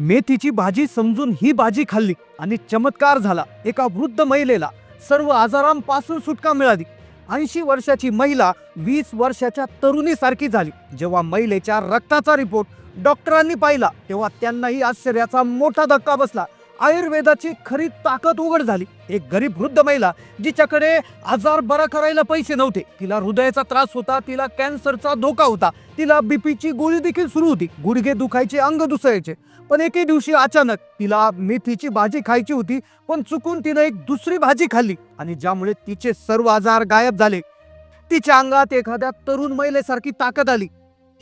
मेथीची भाजी समजून ही भाजी खाल्ली आणि चमत्कार झाला. एका वृद्ध महिलेला सर्व आजारांपासून सुटका मिळाली. ऐंशी वर्षाची महिला वीस वर्षाच्या तरुणीसारखी झाली. जेव्हा महिलेच्या रक्ताचा रिपोर्ट डॉक्टरांनी पाहिला तेव्हा त्यांनाही आश्चर्याचा मोठा धक्का बसला. आयुर्वेदाची खरी ताकद उघड झाली. एक गरीब वृद्ध महिला जिच्याकडे आजार बरा करायला पैसे नव्हते. तिला हृदयाचा त्रास होता तिला कॅन्सरचा धोका होता. तिला बीपीची गोळी देखील सुरू होती. गुडघे दुखायचे अंग दुसरायचे पण एके दिवशी अचानक तिला मेथीची भाजी खायची होती पण चुकून तिनं एक दुसरी भाजी खाल्ली आणि ज्यामुळे तिचे सर्व आजार गायब झाले. तिच्या अंगात एखाद्या तरुण महिलेसारखी ताकद आली.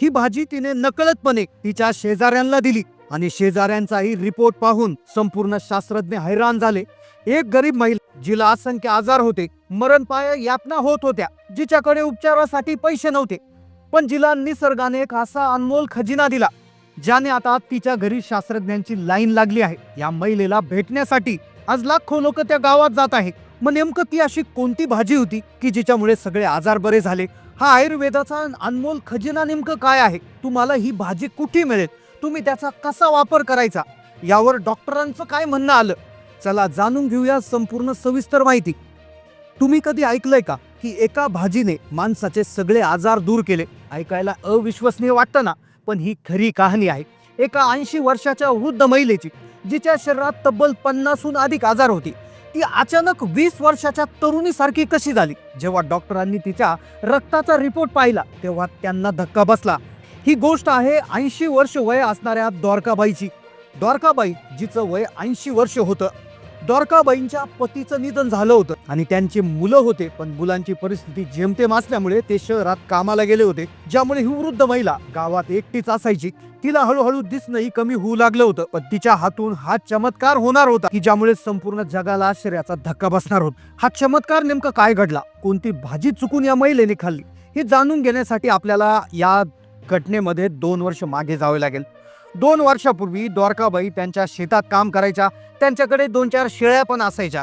ही भाजी तिने नकळतपणे तिच्या शेजाऱ्यांना दिली. आणि शेजाऱ्यांचाही रिपोर्ट पाहून संपूर्ण शास्त्रज्ञ हैराण झाले. एक गरीब महिला जिला असंख्य आजार होते मरणपाय यातना होत होत्या जिच्याकडे उपचारासाठी पैसे नव्हते. पण जिला निसर्गाने एक असा अनमोल खजिना दिला ज्याने आता तिच्या घरी शास्त्रज्ञांची लाईन लागली आहे. या महिलेला भेटण्यासाठी आज लाखो लोक त्या गावात जात आहे मग नेमकं ती अशी कोणती भाजी होती की जिच्यामुळे सगळे आजार बरे झाले? हा आयुर्वेदाचा अनमोल खजिना नेमकं काय आहे? तुम्हाला ही भाजी कुठे मिळेल? तुम्ही त्याचा कसा वापर करायचा? यावर डॉक्टरांचं काय म्हणणं आलं? चला जाणून घेऊया संपूर्ण सविस्तर माहिती. तुम्ही कधी ऐकलंय का की एका भाजीने माणसाचे सगळे आजार दूर केले? ऐकायला अविश्वसनीय वाटतं ना पण ही खरी कहाणी आहे. एका ऐंशी वर्षाच्या वृद्ध महिलेची जिच्या शरीरात तब्बल पन्नासहून अधिक आजार होती. ती अचानक वीस वर्षाच्या तरुणीसारखी कशी झाली? जेव्हा डॉक्टरांनी तिच्या रक्ताचा रिपोर्ट पाहिला तेव्हा त्यांना धक्का बसला. ही गोष्ट आहे ऐंशी वर्ष वय असणाऱ्या द्वारकाबाईची. द्वारकाबाई जिचं वय ऐंशी वर्ष होतं. द्वारकाबाईंच्या पतीचं निधन झालं होतं. आणि त्यांचे मुलं होते पण मुलांची परिस्थिती जेमतेम असल्यामुळे ते शहरात कामाला गेले होते ज्यामुळे ही वृद्ध महिला गावात एकटीच असायची. तिला हळूहळू दिसणंही कमी होऊ लागलं होतं पण तिच्या हातून हा चमत्कार होणार होता की ज्यामुळे संपूर्ण जगाला आश्चर्याचा धक्का बसणार होता. हा चमत्कार नेमका काय घडला? कोणती भाजी चुकून या महिलेने खाल्ली? हे जाणून घेण्यासाठी आपल्याला या घटनेमध्ये दोन वर्ष मागे जावे लागेल. दोन वर्षापूर्वी द्वारकाबाई त्यांच्या शेतात काम करायच्या. त्यांच्याकडे दोन चार शेळ्या पण असायच्या.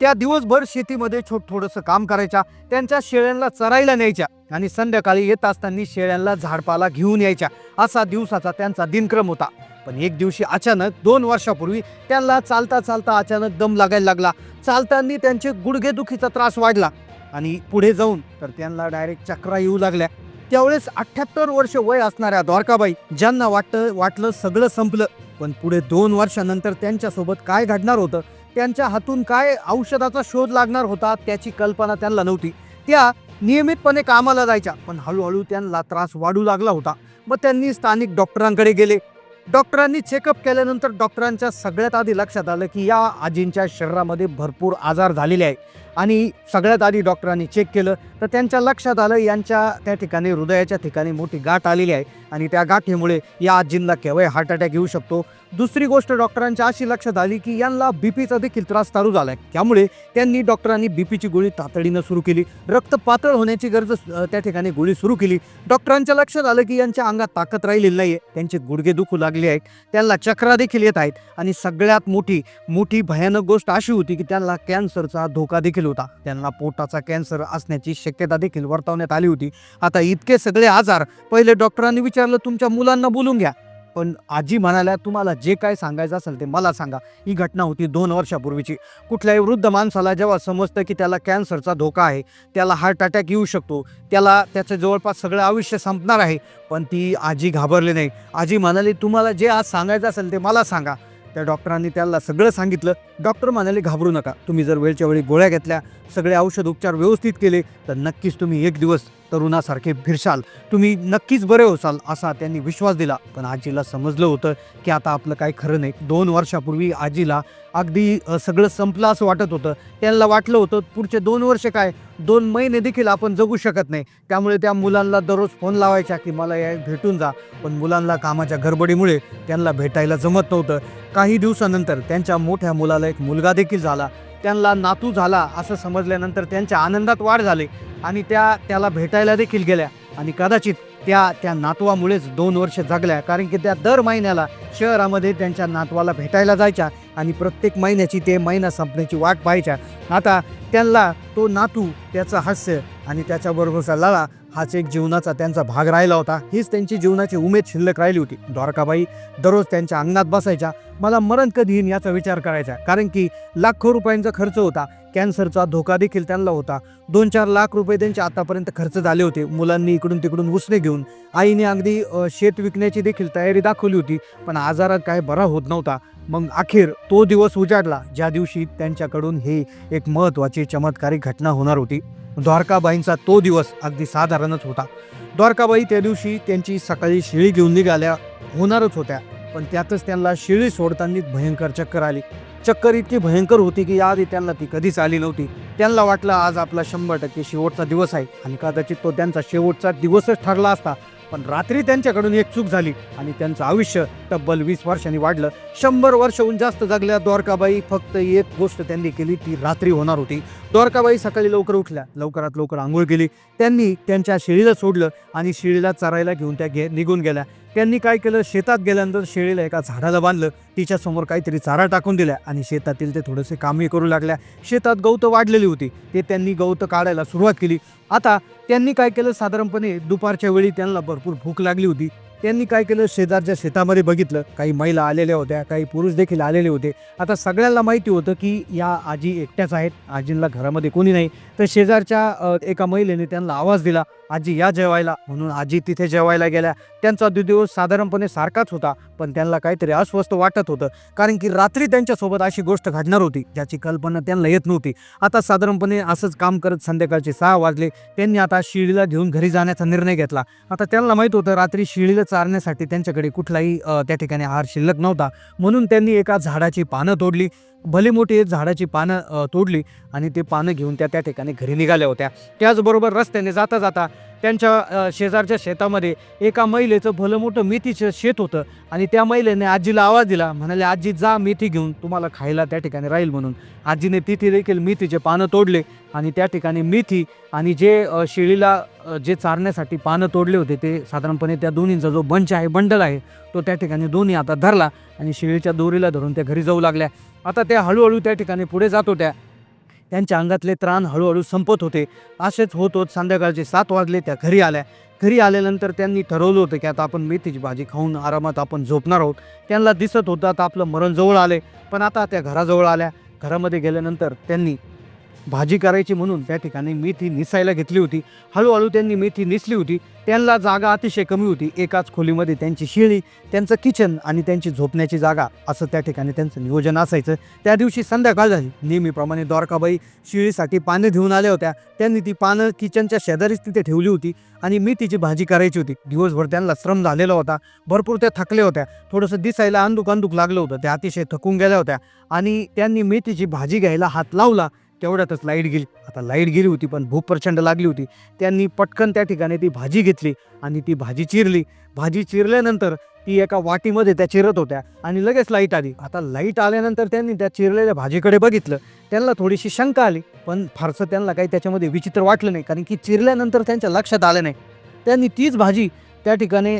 त्या दिवसभर शेतीमध्ये छोट थोडंसं काम करायच्या. त्यांच्या शेळ्यांना चरायला न्यायच्या आणि संध्याकाळी येत असताना शेळ्यांना झाडपाला घेऊन यायच्या. असा दिवसाचा त्यांचा दिनक्रम होता. पण एक दिवशी अचानक दोन वर्षापूर्वी त्यांना चालता चालता अचानक दम लागायला लागला. चालताना त्यांचे गुडघेदुखीचा त्रास वाढला आणि पुढे जाऊन तर त्यांना डायरेक्ट चक्रा येऊ लागल्या. त्यावेळेस अठ्ठ्याहत्तर वर्ष वय असणाऱ्या द्वारकाबाई ज्यांना वाटतं वाटलं सगळं संपलं. पण पुढे दोन वर्षानंतर त्यांच्यासोबत काय घडणार होतं? त्यांच्या हातून काय औषधाचा शोध लागणार होता? त्याची कल्पना त्यांना नव्हती. त्या नियमितपणे कामाला जायच्या पण हळूहळू त्यांना त्रास वाढू लागला होता. मग त्यांनी स्थानिक डॉक्टरांकडे गेले. डॉक्टरांनी चेकअप केल्यानंतर डॉक्टरांच्या सगळ्यात आधी लक्षात आलं की या आजींच्या शरीरामध्ये भरपूर आजार झालेले आहे आणि सगळ्यात आधी डॉक्टरांनी चेक केलं तर त्यांच्या लक्षात आलं यांच्या त्या ठिकाणी हृदयाच्या ठिकाणी मोठी गाठ आलेली आहे. आणि त्या गाठीमुळे या आजींना केवळ हार्ट अटॅक येऊ शकतो. दुसरी गोष्ट डॉक्टरांच्या अशी लक्षात आली की यांना बीपीचा देखील त्रास चालू झाला आहे. त्यामुळे त्यांनी डॉक्टरांनी बीपीची गोळी तातडीनं सुरू केली. रक्त पातळ होण्याची गरज त्या ठिकाणी गोळी सुरू केली. डॉक्टरांच्या लक्षात आलं की यांच्या अंगात ताकद राहिलेली नाही आहे त्यांचे गुडघे दुखू लागले आहेत. त्यांना चक्रा देखील येत आहेत. आणि सगळ्यात मोठी मोठी भयानक गोष्ट अशी होती की त्यांना कॅन्सरचा धोका देखील होता. त्यांना पोटाचा कॅन्सर असण्याची शक्यता देखील वर्तवण्यात आली होती. आता इतके सगळे आजार पहिले डॉक्टरांनी विचारलं तुमच्या मुलांना बोलून घ्या. पण आजी म्हणाल्या तुम्हाला जे काय सांगायचं असेल ते मला सांगा. ही घटना होती दोन वर्षापूर्वीची. कुठल्याही वृद्ध माणसाला जेव्हा समजतं की त्याला कॅन्सरचा धोका आहे त्याला हार्ट अटॅक येऊ शकतो. त्याला त्याचं जवळपास सगळं आयुष्य संपणार आहे. पण ती आजी घाबरली नाही. आजी म्हणाली तुम्हाला जे आज सांगायचं असेल ते मला सांगा. त्या डॉक्टरांनी त्याला सगळं सांगितलं. डॉक्टर म्हणाले घाबरू नका. तुम्ही जर वेळच्या वेळी गोळ्या घेतल्या सगळे औषध उपचार व्यवस्थित केले तर नक्कीच तुम्ही एक दिवस तरुणासारखे फिरशाल. तुम्ही नक्कीच बरे होसाल असा त्यांनी विश्वास दिला. पण आजीला समजलं होतं की आता आपलं काही खरं नाही. दोन वर्षापूर्वी आजीला अगदी सगळं संपलं असं वाटत होतं. त्यांना वाटलं होतं पुढचे दोन वर्ष काय? दोन महिने देखील आपण जगू शकत नाही. त्यामुळे त्या मुलांना दररोज फोन लावायचा की मला या भेटून जा. पण मुलांना कामाच्या गडबडीमुळे त्यांना भेटायला जमत नव्हतं. काही दिवसानंतर त्यांच्या मोठ्या मुलाला एक मुलगा देखील झाला. त्यांना नातू झाला असं समजल्यानंतर त्यांच्या आनंदात वाढ झाली आणि त्या त्याला भेटायला देखील गेल्या. आणि कदाचित त्या त्या नातवामुळेच दोन वर्ष जगल्या. कारण की त्या दर महिन्याला शहरामध्ये त्यांच्या नातवाला भेटायला जायच्या आणि प्रत्येक महिन्याची ते महिना संपण्याची वाट पाहायच्या. आता त्यांना तो नातू त्याचं हास्य आणि त्याच्याबरोबरचा लळा हाच एक जीवनाचा त्यांचा भाग राहिला होता. हीच त्यांची जीवनाची उमेद शिल्लक राहिली होती. द्वारकाबाई दररोज त्यांच्या अंगणात बसायच्या. मला मरण कधी येईन याचा विचार करायचा. कारण की लाखो रुपयांचा खर्च होता. कॅन्सरचा धोका देखील त्यांना होता. दोन चार लाख रुपये त्यांचे आतापर्यंत खर्च झाले होते. मुलांनी इकडून तिकडून उसने घेऊन आईने अगदी शेत विकण्याची देखील तयारी दाखवली होती. पण आजारात काय बरा होत नव्हता. मग अखेर तो दिवस उजाडला. ज्या दिवशी त्यांच्याकडून हे एक महत्त्वाची चमत्कारिक घटना होणार होती. द्वारकाबाईंचा तो दिवस अगदी साधारणच होता. द्वारकाबाई त्या दिवशी त्यांची सकाळी शिळी घेऊन निघाल्या. होणारच होत्या. पण त्यातच त्यांना शिळी सोडताना भयंकर चक्कर आली. चक्कर इतकी भयंकर होती की याआधी त्यांना ती कधीच आली नव्हती. त्यांना वाटलं आज आपला शंभर टक्के शेवटचा दिवस आहे आणि कदाचित तो त्यांचा शेवटचा दिवसच ठरला असता. पण रात्री त्यांच्याकडून एक चूक झाली आणि त्यांचं आयुष्य तब्बल वीस वर्षांनी वाढलं. शंभर वर्षहून जास्त जगल्या द्वारकाबाई फक्त एक गोष्ट त्यांनी केली ती रात्री होणार होती. द्वारकाबाई सकाळी लवकर उठल्या. लवकरात लवकर आंघोळ केली. त्यांनी त्यांच्या शेळीला सोडलं आणि शेळीला चरायला घेऊन त्या गे निघून गेल्या. त्यांनी काय केलं? शेतात गेल्यानंतर शेळीला एका झाडाला बांधलं. तिच्यासमोर काहीतरी चारा टाकून दिल्या आणि शेतातील ते थोडेसे कामही करू लागल्या. शेतात गवतं वाढलेली होती. ते त्यांनी गवतं काढायला सुरुवात केली. आता त्यांनी काय केलं? साधारणपणे दुपारच्या वेळी त्यांना भरपूर भूक लागली होती. त्यांनी काय केलं? शेजारच्या शेतामध्ये बघितलं. काही महिला आलेल्या होत्या काही पुरुष देखील आलेले होते. आता सगळ्यांना माहिती होतं की या आजी एकट्याच आहेत. आजींना घरामध्ये कोणी नाही. तर शेजारच्या एका महिलेने त्यांना आवाज दिला. आजी या जेवायला. म्हणून आजी तिथे जेवायला गेल्या. त्यांचा दि- दिवस साधारणपणे सारखाच होता पण त्यांना काहीतरी अस्वस्थ वाटत होतं कारण की रात्री त्यांच्यासोबत अशी गोष्ट घडणार होती ज्याची कल्पना त्यांना येत नव्हती. आता साधारणपणे असंच काम करत संध्याकाळचे सहा वाजले. त्यांनी आता शिळीला घेऊन घरी जाण्याचा निर्णय घेतला. आता त्यांना माहीत होतं रात्री शिळीला चारण्यासाठी त्यांच्याकडे कुठलाही त्या ठिकाणी आहार शिल्लक नव्हता. म्हणून त्यांनी एका झाडाची पानं तोडली. भले मोठी झाडाची पानं तोडली आणि ते पानं घेऊन त्या त्या ठिकाणी घरी निघाल्या होत्या. त्याचबरोबर रस्त्याने जाता जाता त्यांच्या शेजारच्या शेतामध्ये एका महिलेचं भलं मोठं मेथीचं शेत होतं आणि त्या महिलेने आजीला आवाज दिला म्हणाले आजी जा मेथी घेऊन तुम्हाला खायला त्या ठिकाणी राहील म्हणून. आजीने तिथे देखील मेथीचे पानं तोडले आणि त्या ठिकाणी मेथी आणि जे शेळीला जे चारण्यासाठी पानं तोडले होते ते साधारणपणे त्या दोन्हींचा जो बंच आहे बंडल आहे तो त्या ठिकाणी दोन्ही आता धरला आणि शेळीच्या दोरीला धरून त्या घरी जाऊ लागल्या. आता त्या हळूहळू त्या ठिकाणी पुढे जात होत्या. त्यांच्या अंगातले त्राण हळूहळू संपत होते. असेच होत होत संध्याकाळचे सात वाजले त्या घरी आल्या. घरी आल्यानंतर त्यांनी ठरवलं होतं की आता आपण मेथीची भाजी खाऊन आरामात आपण झोपणार आहोत. त्यांना दिसत होतं आता आपलं मरण जवळ आले पण आता त्या घराजवळ आल्या. घरामध्ये गेल्यानंतर त्यांनी भाजी करायची म्हणून त्या ठिकाणी मेथी निसायला घेतली होती. हळूहळू त्यांनी मेथी निसली होती. त्यांना जागा अतिशय कमी होती. एकाच खोलीमध्ये त्यांची शिळी त्यांचं किचन आणि त्यांची झोपण्याची जागा असं त्या ठिकाणी त्यांचं नियोजन असायचं. त्या दिवशी संध्याकाळ झाली. नेहमीप्रमाणे द्वारकाबाई शिळीसाठी पानं घेऊन आल्या होत्या. त्यांनी ती पानं किचनच्या शेजारीच तिथे ठेवली होती आणि मी तिची भाजी करायची होती. दिवसभर त्यांना श्रम झालेला होता. भरपूर त्या थकल्या होत्या. थोडंसं दिसायला अंदुक अंदूक लागलं होतं. त्या अतिशय थकून गेल्या होत्या. आणि त्यांनी मेथीची भाजी घ्यायला हात लावला. तेवढ्यातच लाइट गेली. आता लाइट गेली होती पण भूक प्रचंड लागली होती. त्यांनी पटकन त्या ठिकाणी ती भाजी घेतली आणि ती भाजी चिरली. भाजी चिरल्यानंतर ती एका वाटीमध्ये त्या चिरत होत्या आणि लगेच लाइट आली. आता लाइट आल्यानंतर त्यांनी त्या चिरलेल्या भाजीकडे बघितलं. त्यांना थोडीशी शंका आली पण फारसं त्यांना काही त्याच्यामध्ये विचित्र वाटलं नाही कारण की चिरल्यानंतर त्यांच्या लक्षात आलं नाही. त्यांनी तीच भाजी त्या ठिकाणी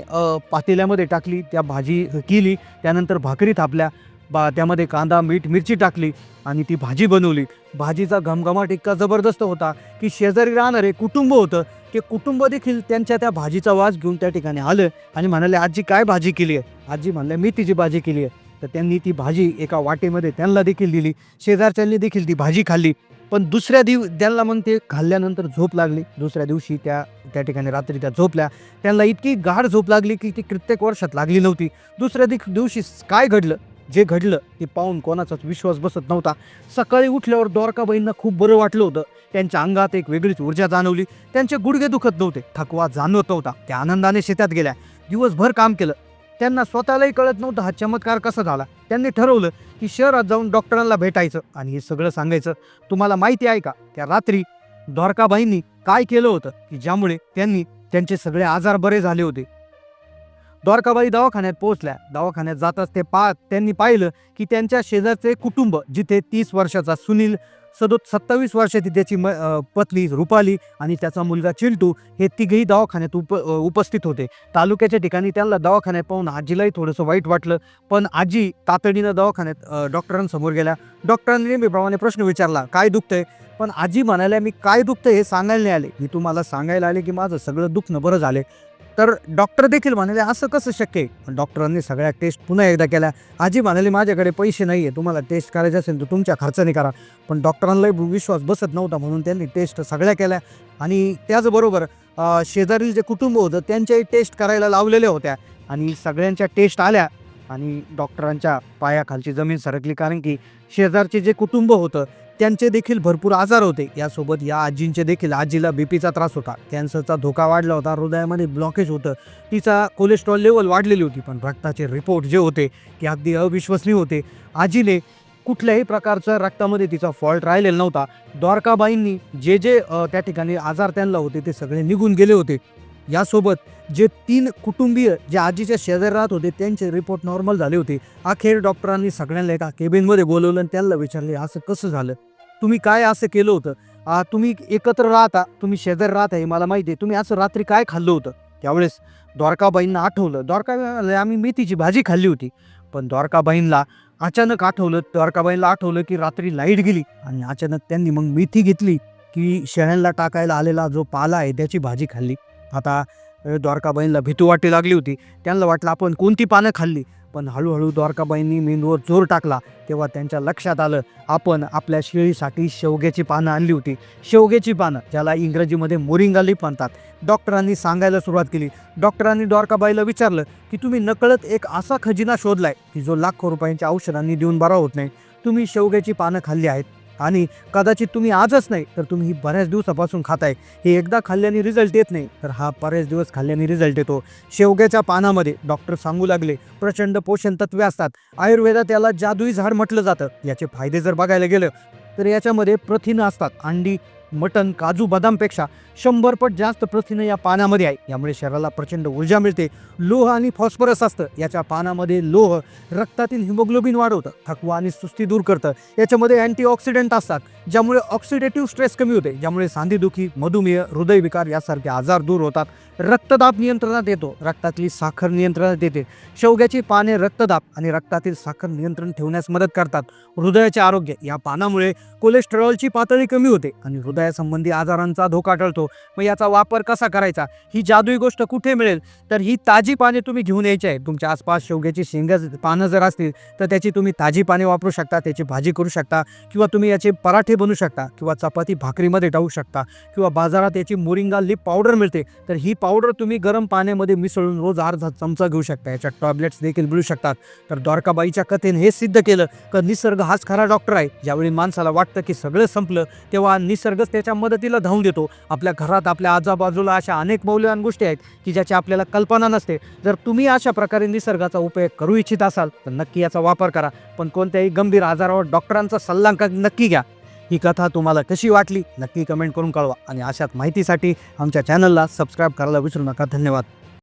पातेल्यामध्ये टाकली त्या भाजी केली त्यानंतर भाकरी थापल्या बा त्यामध्ये कांदा मीठ मिरची टाकली आणि ती भाजी बनवली. भाजीचा घमघमाट इतका जबरदस्त होता की शेजारी राहणारे कुटुंब होतं ते कुटुंब देखील त्यांच्या त्या भाजीचा वास घेऊन त्या ठिकाणी आलं आणि म्हणाले आजी काय भाजी केली आहे? आजी म्हणल्या मी तिची भाजी केली आहे. तर त्यांनी ती भाजी एका वाटेमध्ये त्यांना देखील दिली. शेजारच्यांनी देखील ती भाजी खाल्ली. पण दुसऱ्या दिव त्यांना मग ते खाल्ल्यानंतर झोप लागली. दुसऱ्या दिवशी त्या त्या ठिकाणी रात्री त्या झोपल्या. त्यांना इतकी गाढ झोप लागली की ती कित्येक वर्षात लागली नव्हती. दुसऱ्या दिवशी काय घडलं? जे घडलं ते पाहून कोणाचाच विश्वास बसत नव्हता. सकाळी उठल्यावर द्वारकाबाईंना खूप बरं वाटलं होतं. त्यांच्या अंगात एक वेगळीच ऊर्जा जाणवली. त्यांचे गुडघे दुखत नव्हते. थकवा जाणवत नव्हता. त्या आनंदाने शेतात गेल्या. दिवसभर काम केलं. त्यांना स्वतःलाही कळत नव्हतं हा चमत्कार कसा झाला. त्यांनी ठरवलं की शहरात जाऊन डॉक्टरांना भेटायचं आणि हे सगळं सांगायचं. तुम्हाला माहिती आहे का? त्या रात्री द्वारकाबाईंनी काय केलं होतं? की ज्यामुळे त्यांनी त्यांचे सगळे आजार बरे झाले होते. द्वारकाबाई दवाखान्यात पोहोचल्या. दवाखान्यात जाताच ते पा त्यांनी पाहिलं की त्यांच्या शेजारचे कुटुंब जिथे तीस वर्षाचा सुनील सदो सत्तावीस वर्षाची त्याची म पत्नी रुपाली आणि त्याचा मुलगा चिंटू हे तिघेही दवाखान्यात उप उपस्थित होते. तालुक्याच्या ठिकाणी त्यांना दवाखान्यात पाहून आजीलाही थोडंसं वाईट वाटलं. पण आजी तातडीनं दवाखान्यात डॉक्टरांसमोर गेल्या. डॉक्टरांनी नेहमीप्रमाणे प्रश्न विचारला काय दुखतंय? पण आजी म्हणाल्या मी काय दुखतं हे सांगायला नाही आले. मी तुम्हाला सांगायला आले की माझं सगळं दुखणं बरं झालं तर डॉक्टर देखील म्हणाले असं कसं शक्य आहे? पण डॉक्टरांनी सगळ्या टेस्ट पुन्हा एकदा केल्या. आजी म्हणाली माझ्याकडे पैसे नाही आहे तुम्हाला टेस्ट करायचे असेल तर तुमच्या खर्चाने करा. पण डॉक्टरांनाही विश्वास बसत नव्हता म्हणून त्यांनी टेस्ट सगळ्या केल्या. आणि त्याचबरोबर शेजारील जे कुटुंब होतं त्यांच्याही टेस्ट करायला लावलेल्या होत्या. आणि सगळ्यांच्या टेस्ट आल्या आणि डॉक्टरांच्या पायाखालची जमीन सरकली. कारण की शेजारचे जे कुटुंब होतं त्यांचे देखील भरपूर आजार होते. यासोबत या आजींचे देखील आजीला बीपीचा त्रास होता. कॅन्सरचा धोका वाढला होता. हृदयामध्ये ब्लॉकेज होतं. तिचा कोलेस्ट्रॉल लेवल वाढलेली होती. पण रक्ताचे रिपोर्ट जे होते ते अगदी अविश्वसनीय होते. आजीने कुठल्याही प्रकारचा रक्तामध्ये तिचा फॉल्ट राहिलेला नव्हता. द्वारकाबाईंनी जे जे त्या ठिकाणी आजार त्यांना होते ते सगळे निघून गेले होते. यासोबत जे तीन कुटुंबीय जे आजीच्या शेजारी राहत होते त्यांचे रिपोर्ट नॉर्मल झाले होते. अखेर डॉक्टरांनी सगळ्यांना एका केबिनमध्ये बोलवलं आणि त्यांना विचारले असं कसं झालं? तुम्ही काय असं केलं होतं? आ, तुम्ही एकत्र राहता तुम्ही शेजारी राहता हे मला माहिती आहे. तुम्ही असं रात्री काय खाल्लं होतं? त्यावेळेस द्वारकाबाईंना आठवलं. द्वारका आम्ही मेथीची भाजी खाल्ली होती. पण द्वारकाबाईंना अचानक आठवलं द्वारकाबाईंना आठवलं की रात्री लाइट गेली आणि अचानक त्यांनी मग मेथी घेतली की शेळ्यांना टाकायला आलेला जो पाला आहे त्याची भाजी खाल्ली. आता द्वारकाबाईंना भीती वाटी लागली होती. त्यांना वाटलं आपण कोणती पानं खाल्ली? पण हळूहळू द्वारकाबाईंनी मेंदूवर जोर टाकला. तेव्हा त्यांच्या लक्षात आलं आपण आपल्या शेळीसाठी शेवग्याची पानं आणली होती. शेवग्याची पानं ज्याला इंग्रजीमध्ये मोरिंगाली म्हणतात. डॉक्टरांनी सांगायला सुरुवात केली. डॉक्टरांनी द्वारकाबाईला विचारलं की तुम्ही नकळत एक असा खजिना शोधलाय की जो लाखो रुपयांच्या औषधांनी देऊन बरा होत नाही. तुम्ही शेवग्याची पानं खाल्ली आहेत. आणि कदाचित तुम्ही आजच नाही तर तुम्ही ही बऱ्याच दिवसापासून खाताय. हे एकदा खाल्ल्याने रिझल्ट येत नाही तर हा बरेच दिवस खाल्ल्याने रिझल्ट येतो. शेवग्याच्या पानामध्ये डॉक्टर सांगू लागले प्रचंड पोषण तत्वे असतात. आयुर्वेदात याला जादुई झाड म्हटलं जातं. याचे फायदे जर बघायला गेलं तर याच्यामध्ये प्रथिनं असतात. अंडी मटण काजू बदामपेक्षा शंभर पट जास्त प्रथिनं या पानामध्ये आहे. यामुळे शरीराला प्रचंड ऊर्जा मिळते. लोह आणि फॉस्फरस असतं. याच्या पानामध्ये लोह रक्तातील हिमोग्लोबिन वाढवतं. थकवा आणि सुस्ती दूर करतं. याच्यामध्ये अँटीऑक्सिडंट असतात. ज्यामुळे ऑक्सिडेटिव्ह स्ट्रेस कमी होते. ज्यामुळे सांधेदुखी मधुमेह हृदयविकार यासारखे आजार दूर होतात. रक्तदाब नियंत्रणात येतो. रक्तातली साखर नियंत्रणात येते. शेवग्याची पाने रक्तदाब आणि रक्तातील साखर नियंत्रण ठेवण्यास मदत करतात. हृदयाचे आरोग्य. या पानामुळे कोलेस्टेरॉलची पातळी कमी होते आणि हृदयासंबंधी आजारांचा धोका टळतो मग याचा वापर कसा करायचा? ही जादुई गोष्ट कुठे मिळेल? तर ही ताजी पाने तुम्ही घेऊन यायची आहे तुमच्या आसपास शेवग्याची शेंगा पानं जर असतील तर त्याची तुम्ही ताजी पाने वापरू शकता त्याची भाजी करू शकता किंवा तुम्ही याचे पराठे बनवू शकता किंवा चपाती भाकरीमध्ये टाकू शकता किंवा बाजारात याची मोरिंगा लिप पावडर मिळते. तर ही पावडर तुम्ही गरम पाण्यामध्ये मिसळून रोज अर्धा चमचा घेऊ शकता. याच्या टॅबलेट्स देखील मिळू शकतात. तर द्वारकाबाईच्या कथेने हे सिद्ध केलं की निसर्ग हाच खरा डॉक्टर आहे. ज्यावेळी माणसाला वाटतं की सगळं संपलं तेव्हा निसर्गच त्याच्या मदतीला धावून देतो आपल्या घरात आपल्या आजूबाजूला अशा अनेक मौल्यवान गोष्टी आहेत की ज्याची आपल्याला कल्पना नसते. जर तुम्ही अशा प्रकारे निसर्गाचा उपयोग करू इच्छित असाल तर नक्की याचा वापर करा. पण कोणत्याही गंभीर आजारावर डॉक्टरांचा सल्ला नक्की घ्या. ही कथा तुम्हाला कशी वाटली नक्की कमेंट करून कळवा. आणि अशाच माहितीसाठी आमच्या चॅनलला सबस्क्राईब करायला विसरू नका. धन्यवाद.